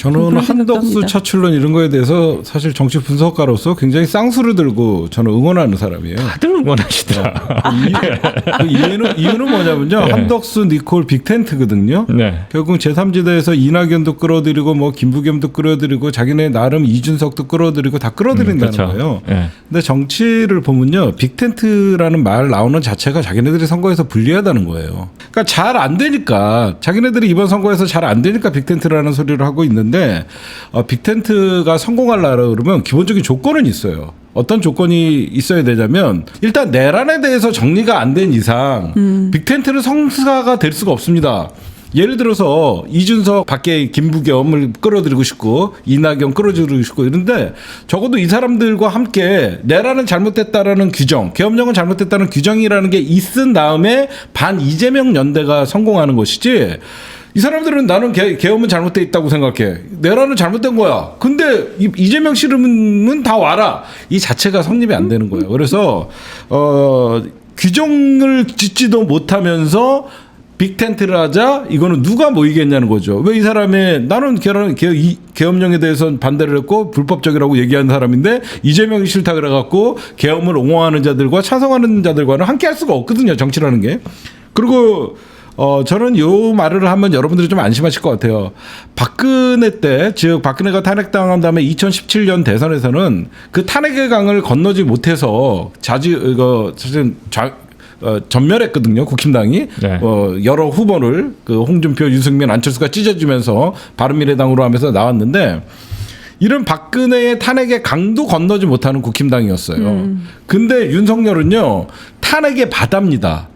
저는 한덕수. 차출론 이런 거에 대해서 사실 정치 분석가로서 굉장히 쌍수를 들고 저는 응원하는 사람이에요. 다들 응원하시더라. 그 이유 는, 이유는 뭐냐면요. 네. 한덕수, 니콜, 빅텐트거든요. 네. 결국 제3지대에서 이낙연도 끌어들이고 뭐 김부겸도 끌어들이고 자기네 나름 이준석도 끌어들이고 다 끌어들인다는 그렇죠. 거예요. 네. 근데 정치를 보면요. 빅텐트라는 말 나오는 자체가 자기네들이 선거에서 불리하다는 거예요. 그러니까 잘 안 되니까 자기네들이 이번 선거에서 잘 안 되니까 빅텐트라는 소리를 하고 있는데 어, 빅텐트가 성공하려고 그러면 기본적인 조건은 있어요. 어떤 조건이 있어야 되냐면 일단 내란에 대해서 정리가 안 된 이상 빅텐트는 성사가 될 수가 없습니다. 예를 들어서 이준석 밖에 김부겸을 끌어들이고 싶고 이낙연 끌어들이고 싶고 이런데 적어도 이 사람들과 함께 내란은 잘못됐다라는 규정, 계엄령은 잘못됐다는 규정이라는 게 있은 다음에 반 이재명 연대가 성공하는 것이지. 이 사람들은 나는 개, 계엄은 잘못돼 있다고 생각해. 내란은 잘못된 거야. 근데 이- 이재명 씨름은 다 와라. 이 자체가 성립이 안 되는 거예요. 그래서 어 규정을 짓지도 못하면서 빅텐트를 하자 이거는 누가 모이겠냐는 거죠. 왜 이 사람의 나는 이- 계엄령에 대해서는 반대를 했고 불법적이라고 얘기하는 사람인데 이재명이 싫다 그래갖고 계엄을 옹호하는 자들과 찬성하는 자들과는 함께 할 수가 없거든요. 정치라는 게. 그리고 어 저는 요 말을 하면 여러분들이 좀 안심하실 것 같아요. 박근혜 때, 즉 박근혜가 탄핵당한 다음에 2017년 대선에서는 그 탄핵의 강을 건너지 못해서 자주 이거 사실 좌, 어, 전멸했거든요 국힘당이 네. 어, 여러 후보를 그 홍준표, 유승민, 안철수가 찢어주면서 바른미래당으로 하면서 나왔는데 이런 박근혜의 탄핵의 강도 건너지 못하는 국힘당이었어요. 근데 윤석열은요 탄핵의 바다입니다.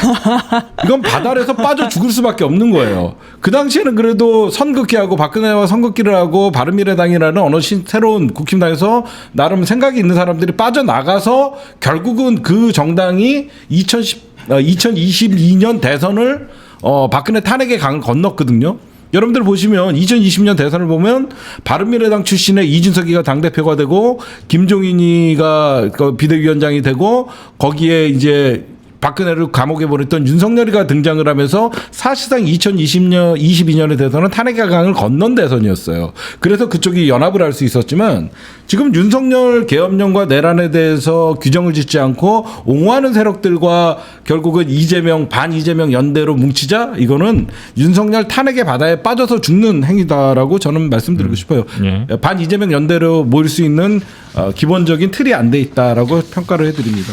이건 바다에서 빠져 죽을 수밖에 없는 거예요. 그 당시에는 그래도 선긋기하고 박근혜와 선긋기를 하고 바른미래당이라는 어느 신, 새로운 국힘당에서 나름 생각이 있는 사람들이 빠져나가서 결국은 그 정당이 2010, 어, 2022년 대선을 어, 박근혜 탄핵의 강을 건넜거든요. 여러분들 보시면 2020년 대선을 보면 바른미래당 출신의 이준석이가 당대표가 되고 김종인이가 그 비대위원장이 되고 거기에 이제 박근혜를 감옥에 보냈던 윤석열이가 등장을 하면서 사실상 2020년 22년에 대해서는 탄핵의 강을 건넌 대선이었어요. 그래서 그쪽이 연합을 할 수 있었지만 지금 윤석열 계엄령과 내란에 대해서 규정을 짓지 않고 옹호하는 세력들과 결국은 이재명 반 이재명 연대로 뭉치자 이거는 윤석열 탄핵의 바다에 빠져서 죽는 행위다라고 저는 말씀드리고 싶어요. 예. 반 이재명 연대로 모일 수 있는 어, 기본적인 틀이 안 돼 있다라고 평가를 해드립니다.